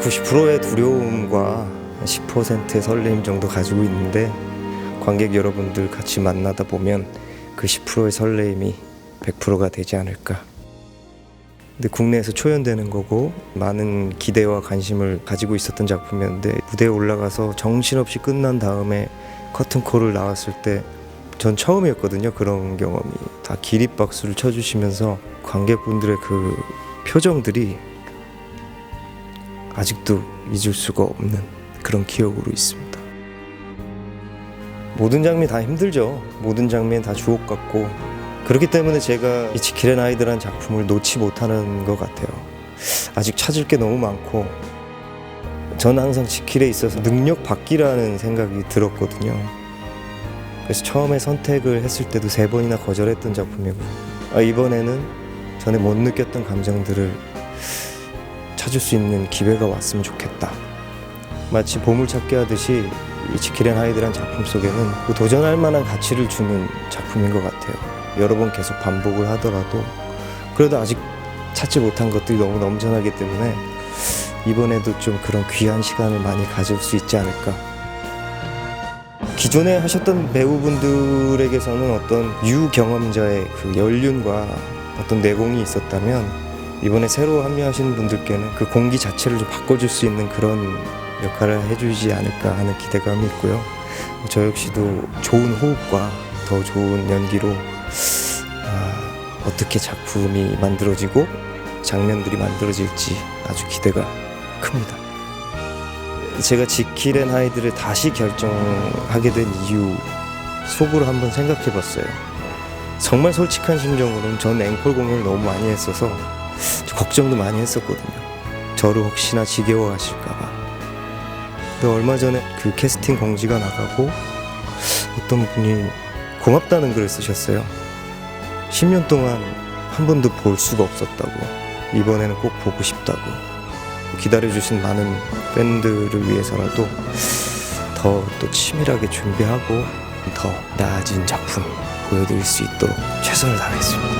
90%의 두려움과 10%의 설레임 정도 가지고 있는데 관객 여러분들 같이 만나다 보면 그 10%의 설레임이 100%가 되지 않을까. 근데 국내에서 초연되는 거고 많은 기대와 관심을 가지고 있었던 작품이었는데 무대에 올라가서 정신없이 끝난 다음에 커튼콜을 나왔을 때 전 처음이었거든요 그런 경험이 다 기립박수를 쳐주시면서 관객분들의 그 표정들이 아직도 잊을 수가 없는 그런 기억으로 있습니다. 모든 장면 다 힘들죠. 모든 장면 다 주옥 같고 그렇기 때문에 제가 이 지킬앤 아이드라는 작품을 놓지 못하는 것 같아요. 아직 찾을 게 너무 많고 저는 항상 지킬에 있어서 능력 받기라는 생각이 들었거든요. 그래서 처음에 선택을 했을 때도 세 번이나 거절했던 작품이고 아, 이번에는 전에 못 느꼈던 감정들을 찾을 수 있는 기회가 왔으면 좋겠다. 마치 보물찾기 하듯이 이 지킬앤 하이드란 작품 속에는 그 도전할 만한 가치를 주는 작품인 것 같아요. 여러 번 계속 반복을 하더라도 그래도 아직 찾지 못한 것들이 너무 넘쳐나기 때문에 이번에도 좀 그런 귀한 시간을 많이 가질 수 있지 않을까. 기존에 하셨던 배우분들에게서는 어떤 유경험자의 그 연륜과 어떤 내공이 있었다면 이번에 새로 합류하시는 분들께는 그 공기 자체를 좀 바꿔줄 수 있는 그런 역할을 해주지 않을까 하는 기대감이 있고요. 저 역시도 좋은 호흡과 더 좋은 연기로 아, 어떻게 작품이 만들어지고 장면들이 만들어질지 아주 기대가 큽니다. 제가 지킬앤 하이드를 다시 결정하게 된 이유 속으로 한번 생각해 봤어요. 정말 솔직한 심정으로는 전 앵콜 공연을 너무 많이 했어서 걱정도 많이 했었거든요. 저를 혹시나 지겨워하실까봐. 근데 얼마 전에 그 캐스팅 공지가 나가고 어떤 분이 고맙다는 글을 쓰셨어요. 10년 동안 한 번도 볼 수가 없었다고. 이번에는 꼭 보고 싶다고. 기다려주신 많은 팬들을 위해서라도 더 또 치밀하게 준비하고 더 나아진 작품 보여드릴 수 있도록 최선을 다하겠습니다.